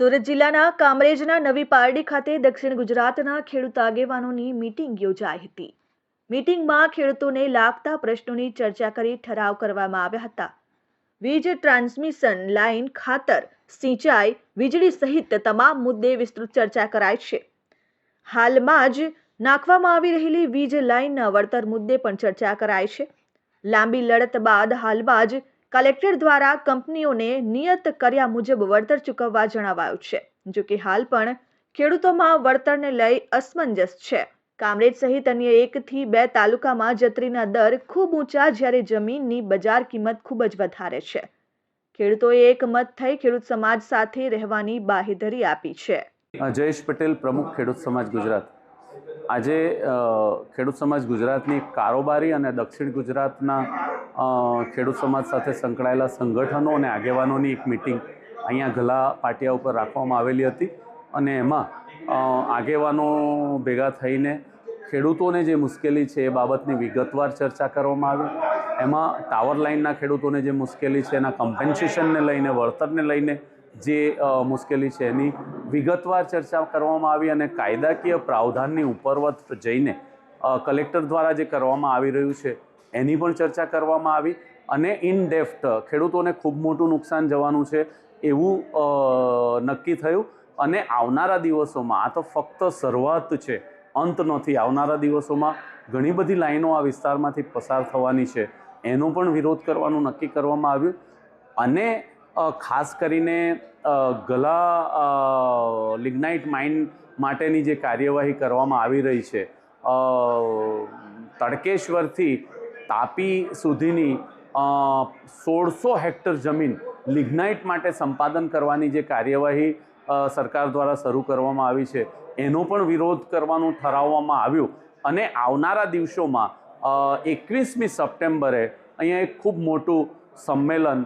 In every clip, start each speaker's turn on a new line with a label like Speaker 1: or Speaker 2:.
Speaker 1: સુરત જિલ્લાના કામરેજના નવી પારડી ખાતે દક્ષિણ ગુજરાતના ખેડૂત આગેવાનોની મીટિંગ યોજાઈ હતી. મીટિંગમાં ખેડૂતોને લાગતા પ્રશ્નોની ચર્ચા કરી ઠરાવ કરવામાં આવ્યા હતા. વીજ ટ્રાન્સમિશન લાઇન ખાતર, સિંચાઈ, વીજળી સહિત તમામ મુદ્દે વિસ્તૃત ચર્ચા કરાઈ છે. હાલમાં જ નાખવામાં આવી રહેલી વીજ લાઇનના વળતર મુદ્દે પણ ચર્ચા કરાઈ છે. લાંબી લડત બાદ હાલમાં જ કલેક્ટર દ્વારા કંપનીઓને નિયત કર્યા મુજબ વળતર ચૂકવવા જણાવાયું છે. જો હાલ પણ ખેડૂતોમાં વળતરને લઈ અસમંજસ છે. કામરેજ સહિત અન્ય એકથી બે તાલુકામાં જત્રીના દર ખૂબ ઊંચા જ્યારે જમીનની બજાર કિંમત ખૂબ જ વધારે છે. ખેડૂતોએ એકમત થઈ ખેડૂત સમાજ સાથે રહેવાની બાહેધરી આપી છે.
Speaker 2: જયેશ પટેલ પ્રમુખ ખેડૂત સમાજ ગુજરાત. આજે ખેડૂત સમાજ ગુજરાતની કારોબારી અને દક્ષિણ ગુજરાતના ખેડૂત સમાજ સાથે સંકળાયેલા સંગઠનો અને આગેવાનોની એક મિટિંગ અહીંયા ગલા પાટિયા ઉપર રાખવામાં આવેલી હતી. અને એમાં આગેવાનો ભેગા થઈને ખેડૂતોને જે મુશ્કેલી છે એ બાબતની વિગતવાર ચર્ચા કરવામાં આવી. એમાં ટાવર લાઇનના ખેડૂતોને જે મુશ્કેલી છે એના કમ્પેન્સેશનને લઈને, વળતરને લઈને જે મુશ્કેલી છે એની વિગતવાર ચર્ચા કરવામાં આવી અને કાયદાકીય પ્રાવધાનની ઉપરવત જઈને કલેક્ટર દ્વારા જે કરવામાં આવી રહ્યું છે એની પણ ચર્ચા કરવામાં આવી અને ઇન ડેફ્ટ ખેડૂતોને ખૂબ મોટું નુકસાન જવાનું છે એવું નક્કી થયું. અને આવનારા દિવસોમાં, આ તો ફક્ત શરૂઆત છે, અંત નથી. આવનારા દિવસોમાં ઘણી બધી લાઈનો આ વિસ્તારમાંથી પસાર થવાની છે. એનો પણ વિરોધ કરવાનું નક્કી કરવામાં આવ્યું. અને ખાસ કરીને ગલા લિગ્નાઇટ માઇન માટેની જે કાર્યવાહી કરવામાં આવી રહી છે તડકેશ્વરથી તાપી સુધીની સોળસો હેક્ટર જમીન લિગ્નાઇટ માટે સંપાદન કરવાની જે કાર્યવાહી સરકાર દ્વારા શરૂ કરવામાં આવી છે, એનો પણ વિરોધ કરવાનું ઠરાવવામાં આવ્યું. અને આવનારા દિવસોમાં એકવીસમી સપ્ટેમ્બરે અહીંયા એક ખૂબ મોટું સંમેલન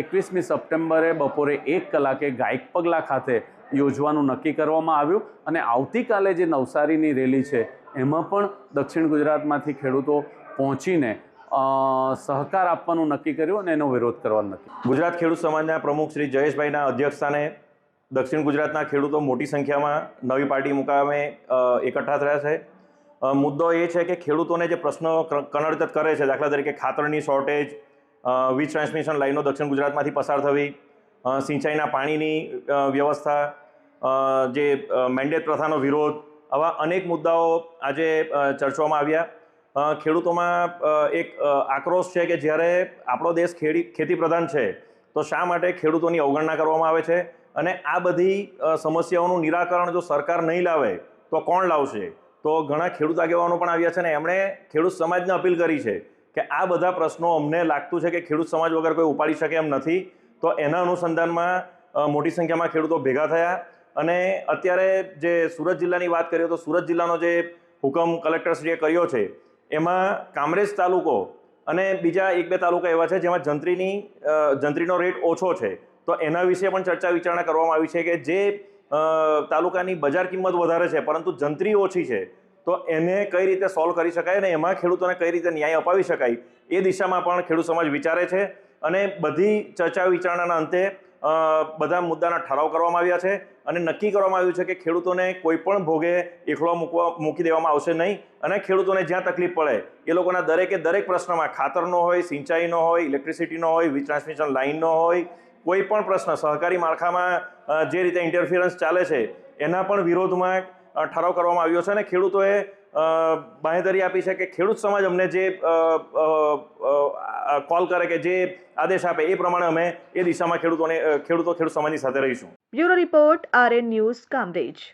Speaker 2: એકવીસમી સપ્ટેમ્બરે બપોરે એક કલાકે ગાયક પગલા ખાતે યોજવાનું નક્કી કરવામાં આવ્યું. અને આવતીકાલે જે નવસારીની રેલી છે, એમાં પણ દક્ષિણ ગુજરાતમાંથી ખેડૂતો પહોંચીને સહકાર આપવાનું નક્કી કર્યું અને એનો વિરોધ કરવાનું નક્કી
Speaker 3: ગુજરાત ખેડૂત સમાજના પ્રમુખ શ્રી જયેશભાઈના અધ્યક્ષસ્થાને દક્ષિણ ગુજરાતના ખેડૂતો મોટી સંખ્યામાં નવી પાર્ટી મુકામે એકઠા થયા છે. મુદ્દો એ છે કે ખેડૂતોને જે પ્રશ્નો ક- કનડગત કરે છે, દાખલા તરીકે ખાતરની શોર્ટેજ વીજ ટ્રાન્સમિશન લાઈનો દક્ષિણ ગુજરાતમાંથી પસાર થવી સિંચાઈના પાણીની વ્યવસ્થા જે મેન્ડેટ પ્રથાનો વિરોધ, આવા અનેક મુદ્દાઓ આજે ચર્ચવામાં આવ્યા. ખેડૂતોમાં એક આક્રોશ છે કે જ્યારે આપણો દેશ ખેડી ખેતી પ્રધાન છે, તો શા માટે ખેડૂતોની અવગણના કરવામાં આવે છે? અને આ બધી સમસ્યાઓનું નિરાકરણ જો સરકાર નહીં લાવે, તો કોણ લાવશે? તો ઘણા ખેડૂત આગેવાનો પણ આવ્યા છે ને એમણે ખેડૂત સમાજને અપીલ કરી છે કે આ બધા પ્રશ્નો અમને લાગતું છે કે ખેડૂત સમાજ વગર કોઈ ઉપાડી શકે એમ નથી. તો એના અનુસંધાનમાં મોટી સંખ્યામાં ખેડૂતો ભેગા થયા અને અત્યારે જે સુરત જિલ્લાની વાત કરીએ તો સુરત જિલ્લાનો જે હુકમ કલેક્ટરશ્રીએ કર્યો છે એમાં કામરેજ તાલુકો અને બીજા એક બે તાલુકા એવા છે જેમાં જંત્રીની જંત્રીનો રેટ ઓછો છે. તો એના વિશે પણ ચર્ચા વિચારણા કરવામાં આવી છે કે જે તાલુકાની બજાર કિંમત વધારે છે પરંતુ જંત્રી ઓછી છે, તો એને કઈ રીતે સોલ્વ કરી શકાય અને એમાં ખેડૂતોને કઈ રીતે ન્યાય અપાવી શકાય એ દિશામાં પણ ખેડૂત સમાજ વિચારે છે. અને બધી ચર્ચા વિચારણાના અંતે બધા મુદ્દાના ઠરાવ કરવામાં આવ્યા છે અને નક્કી કરવામાં આવ્યું છે કે ખેડૂતોને કોઈ પણ ભોગે એકલો મૂકવા, મૂકી દેવામાં આવશે નહીં અને ખેડૂતોને જ્યાં તકલીફ પડે એ લોકોના દરેકે દરેક પ્રશ્નમાં ખાતરનો હોય સિંચાઈનો હોય ઇલેક્ટ્રિસિટીનો હોય, વીજ ટ્રાન્સમિશન લાઇનનો હોય, કોઈ પણ પ્રશ્ન, સહકારી માળખામાં જે રીતે ઇન્ટરફિયરન્સ ચાલે છે એના પણ વિરોધમાં ઠરાવ કરવામાં આવ્યો છે અને ખેડૂતોએ બાંહેધરી આપી છે કે ખેડૂત સમાજ અમને જે કોલ કરે કે જે આદેશ આપે એ પ્રમાણે અમે એ દિશામાં ખેડૂતોને ખેડૂતો ખેડૂત સમાજની સાથે રહીશું.
Speaker 1: Bureau report RN news Kamrej.